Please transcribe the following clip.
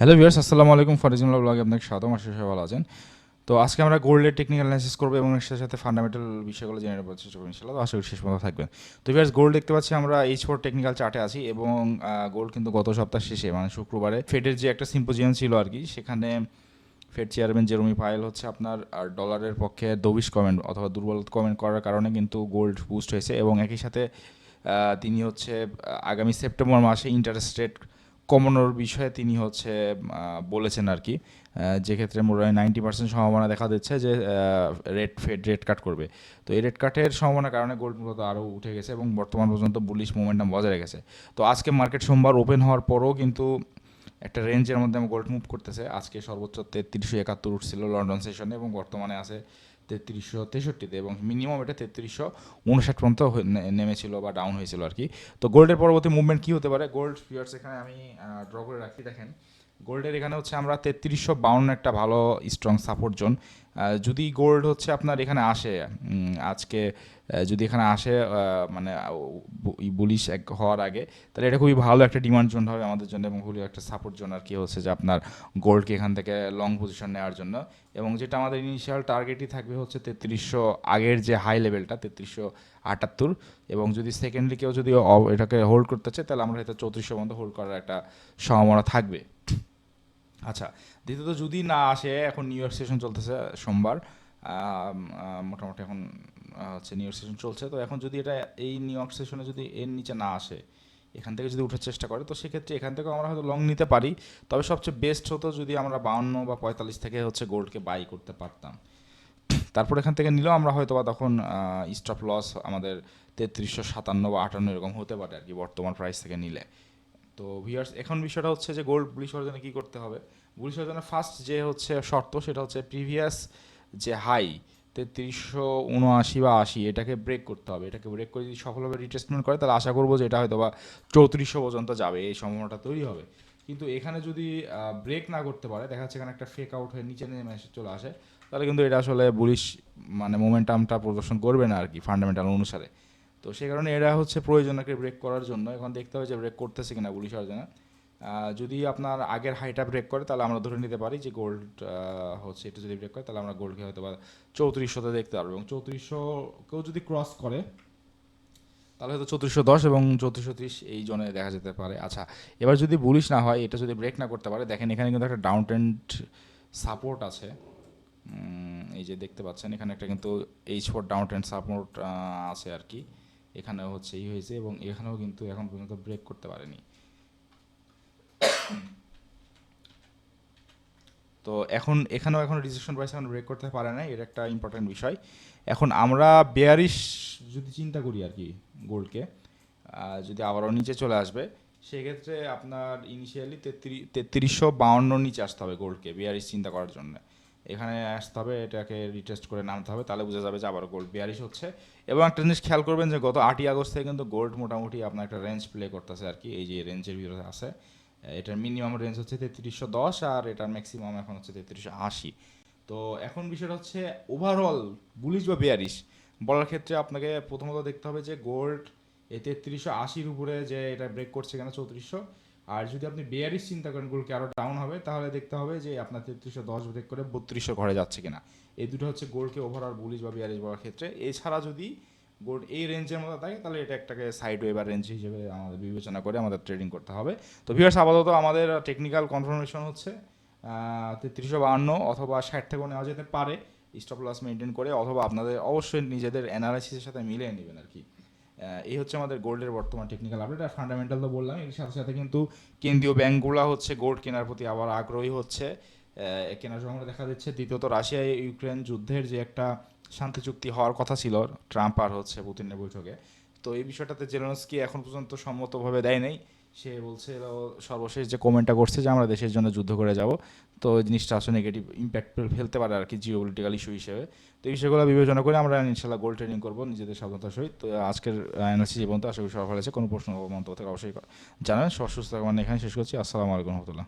Hello viewers আসসালামু আলাইকুম ফরিজুল্লাহ ব্লগে আপনাকে স্বাগতম, আশা করি ভালো আছেন। তো আজকে আমরা গোল্ডের টেকনিক্যাল অ্যানালিসিস করব এবং এর সাথে ফান্ডামেন্টাল বিষয়গুলো জেনে নেব চেষ্টা করব ইনশাল্লাহ তো আশা করি শেষ পর্যন্ত থাকবেন। তো ভিউয়ার্স গোল্ড দেখতে পাচ্ছি আমরা এইচ ফোর টেকনিক্যাল চার্টে আছি এবং গোল্ড কিন্তু গত সপ্তাহ শেষে মানে শুক্রবারে ফেডের যে একটা সিম্পোজিয়াম ছিল আর কি, সেখানে ফেড চেয়ারম্যান জেরমি পায়েল হচ্ছে আপনার ডলারের পক্ষে দবিশ কমেন্ট অথবা দুর্বল কমেন্ট করার কারণে কিন্তু গোল্ড বুস্ট হয়েছে এবং একই সাথে তিনি হচ্ছে আগামী সেপ্টেম্বর মাসে ইন্টারেস্ট রেট কমানোর বিষয়ে তিনি হচ্ছে বলেছেন আর কি যে ক্ষেত্রে মোটামুটি নাইনটি পার্সেন্ট সম্ভাবনা দেখা দিচ্ছে যে রেট ফেড রেট কাট করবে। তো এই রেট কাটের সম্ভাবনার কারণে গোল্ড মূলত আরও উঠে গেছে এবং বর্তমান পর্যন্ত বুলিশ মোমেন্টাম বজায় রেখেছে। তো আজকে মার্কেট সোমবার ওপেন হওয়ার পরও কিন্তু একটা রেঞ্জের মধ্যে আমি গোল্ড মুভ করতেছে। আজকে সর্বোচ্চ তেত্রিশশো একাত্তর উঠছিল লন্ডন সেশনে এবং বর্তমানে আছে তেত্রিশশো তেষট্টিতে এবং মিনিমাম এটা তেত্রিশশো উনষাট পর্যন্ত নেমেছিল বা ডাউন হয়েছিল আর কি। তো গোল্ডের পরবর্তী মুভমেন্ট কী হতে পারে? গোল্ড ফিয়ার্স এখানে আমি ড্র করে রাখি, দেখেন। গোল্ডের এখানে হচ্ছে আমরা তেত্রিশশো বাউন্ন একটা ভালো স্ট্রং সাপোর্ট জোন যদি গোল্ড হচ্ছে আপনার এখানে আসে আজকে যদি এখানে আসে মানে বুলিশ এক হওয়ার আগে, তাহলে এটা খুবই ভালো একটা ডিমান্ড জোন হবে আমাদের জন্য এবং খুবই একটা সাপোর্ট জোন আর কি হচ্ছে যে আপনার গোল্ডকে এখান থেকে লং পজিশন নেওয়ার জন্য। এবং যেটা আমাদের ইনিশিয়াল টার্গেটই থাকবে হচ্ছে তেত্রিশশো আগের যে হাই লেভেলটা তেত্রিশশো আটাত্তর। এবং যদি সেকেন্ডলি কেউ যদি এটাকে হোল্ড করতে চায়, তাহলে আমরা হয়তো চৌত্রিশশো পর্যন্ত হোল্ড করার একটা সম্ভাবনা থাকবে। আচ্ছা দ্বিতীয়ত যদি না আসে, এখন নিউ ইয়র্ক সেশন চলতেছে সোমবার মোটামুটি এখন হচ্ছে নিউ ইয়র্ক সেশন চলছে। তো এখন যদি এটা এই নিউ ইয়র্ক সেশনে যদি এর নিচে না আসে, এখান থেকে যদি উঠার চেষ্টা করে, তো সেক্ষেত্রে এখান থেকেও আমরা হয়তো লং নিতে পারি। তবে সবচেয়ে বেস্ট হতো যদি আমরা বাউন্ন বা পঁয়তাল্লিশ থেকে হচ্ছে গোল্ডকে বাই করতে পারতাম। তারপর এখান থেকে নিলেও আমরা হয়তো বা তখন স্টপ লস আমাদের তেত্রিশশো সাতান্ন বা আটান্ন এরকম হতে পারে আর কি বর্তমান প্রাইস থেকে নিলে। তো ভিয়ার্স এখন বিষয়টা হচ্ছে যে গোল্ড বুলিশ হওয়ার জন্য কী করতে হবে? বুলিশ হওয়ার জন্য ফার্স্ট যে হচ্ছে শর্ত, সেটা হচ্ছে প্রিভিয়াস যে হাই তেত্রিশশো উনআশি বা আশি, এটাকে ব্রেক করতে হবে। এটাকে ব্রেক করে যদি সফলভাবে রিটেস্টমেন্ট করে, তাহলে আশা করব যে এটা হয়তো বা চৌত্রিশশো পর্যন্ত যাবে, এই সম্ভাবনাটা তৈরি হবে। কিন্তু এখানে যদি ব্রেক না করতে পারে, দেখা যাচ্ছে এখানে একটা ফেক আউট হয়ে নিচে নেমে চলে আসে, তাহলে কিন্তু এটা আসলে বুলিশ মানে মোমেন্টামটা প্রদর্শন করবে না আর কি ফান্ডামেন্টাল অনুসারে। তো সেই কারণে এরা হচ্ছে প্রয়োজন একটা ব্রেক করার জন্য। এখন দেখতে হবে যে ব্রেক করতেছে কিনা হওয়ার জন্য যদি আপনার আগের হাইটা ব্রেক করে, তাহলে আমরা ধরে নিতে পারি যে গোল্ড হচ্ছে এটা যদি ব্রেক করে, তাহলে আমরা গোল্ডকে হয়তো বা চৌত্রিশশোতে দেখতে পারব। এবং চৌত্রিশশো কেউ যদি ক্রস করে, তাহলে হয়তো চৌত্রিশশো দশ এবং চৌত্রিশশো ত্রিশ এই জোনে দেখা যেতে পারে। আচ্ছা এবার যদি বুলিশ না হয়, এটা যদি ব্রেক না করতে পারে, দেখেন এখানে কিন্তু একটা ডাউন ট্রেন্ড সাপোর্ট আছে। এই যে দেখতে পাচ্ছেন, এখানে একটা কিন্তু H four down trend support আছে আর কি। এখানেও হচ্ছে এই হয়েছে এবং এখানেও কিন্তু এখন পর্যন্ত ব্রেক করতে পারেনি। তো এখন এখানেও এখন রিজেকশন প্রাইস এখন ব্রেক করতে পারে না এটা একটা ইম্পর্টেন্ট বিষয়। এখন আমরা বেয়ারিশ যদি চিন্তা করি আর কি গোল্ডকে যদি আবারও নিচে চলে আসবে, সেক্ষেত্রে আপনার ইনিশিয়ালি তেত্রিশ তেত্রিশশো বাউন্ন নিচে আসতে হবে গোল্ডকে বেয়ারিশ চিন্তা করার জন্য। এখানে আসতে হবে, এটাকে রিটেস্ট করে নামতে হবে, তাহলে বোঝা যাবে যে আবার গোল্ড বিয়ারিশ হচ্ছে। এবং একটা জিনিস খেয়াল করবেন যে গত আটই আগস্ট থেকে কিন্তু গোল্ড মোটামুটি আপনার একটা রেঞ্জ প্লে করতেছে আর কি, এই যে রেঞ্জের ভিতরে আছে। এটার মিনিমাম রেঞ্জ হচ্ছে তেত্রিশশো দশ আর এটার ম্যাক্সিমাম এখন হচ্ছে তেত্রিশশো আশি। তো এখন বিষয়টা হচ্ছে ওভারঅল বুলিশ বা বেয়ারিশ বলার ক্ষেত্রে আপনাকে প্রথমত দেখতে হবে যে গোল্ড এই তেত্রিশশো আশির উপরে যে এটা ব্রেক করছে কেন চৌত্রিশশো আর যদি আপনি বেয়ারিশ চিন্তা করেন গোল্ডকে আরও ডাউন হবে, তাহলে দেখতে হবে যে আপনার তেত্রিশশো দশ ব্রেক করে বত্রিশশো ঘরে যাচ্ছে কিনা। এই দুটো হচ্ছে গোল্ডকে ওভারঅল বুলিশ বা বেয়ারিশ বলার ক্ষেত্রে। এছাড়া যদি গোল্ড এই রেঞ্জের মধ্যে থাকে, তাহলে এটা একটাকে সাইড ওয়ে বা রেঞ্জ হিসেবে আমাদের বিবেচনা করে আমাদের ট্রেডিং করতে হবে। তো ভিউয়ার্স আপাতত আমাদের টেকনিক্যাল কনফার্মেশন হচ্ছে তেত্রিশশো বাহান্ন অথবা ষাট থেকেও নেওয়া যেতে পারে স্টপ লস মেনটেন করে, অথবা আপনাদের অবশ্যই নিজেদের অ্যানালাইসিসের সাথে মিলিয়ে নেবেন আর কি। এই হচ্ছে আমাদের গোল্ডের বর্তমান টেকনিক্যাল আপডেট আর ফান্ডামেন্টাল তো বললাম, এর সাথে সাথে কিন্তু কেন্দ্রীয় ব্যাংকগুলো হচ্ছে গোল্ড কেনার প্রতি আবার আগ্রহী হচ্ছে। কেনার সময় দেখা যাচ্ছে দ্বিতীয়ত রাশিয়া ইউক্রেন যুদ্ধের যে একটা শান্তি চুক্তি হওয়ার কথা ছিল, ট্রাম্প আর হচ্ছে পুতিনের বৈঠকে। তো এই বিষয়টাতে জেলনস্কি এখন পর্যন্ত সম্মতভাবে দেয় নাই। সে বলছে সর্বশেষ যে কমেন্টটা করছে যে আমরা দেশের জন্য যুদ্ধ করে যাব, তো জিনিসটা আসলে নেগেটিভ ইম্প্যাক্ট ফেলতে পারে আর কি জিও পলিটিক্যাল ইস্যু হিসেবে। তো এই বিষয়গুলো বিবেচনা করে আমরা ইনশাল্লাহ গোল ট্রেনিং করব নিজেদের সাবধানতার সহিত। তো আজকের অ্যানালিসিস জীবন তো আশা করি সফল আছে কোনো প্রশ্ন মন্তব্য থেকে অবশ্যই জানেন সব সুস্থ মানে এখানে শেষ করছি। আসসালামু আলাইকুম রহমতুল্লাহ।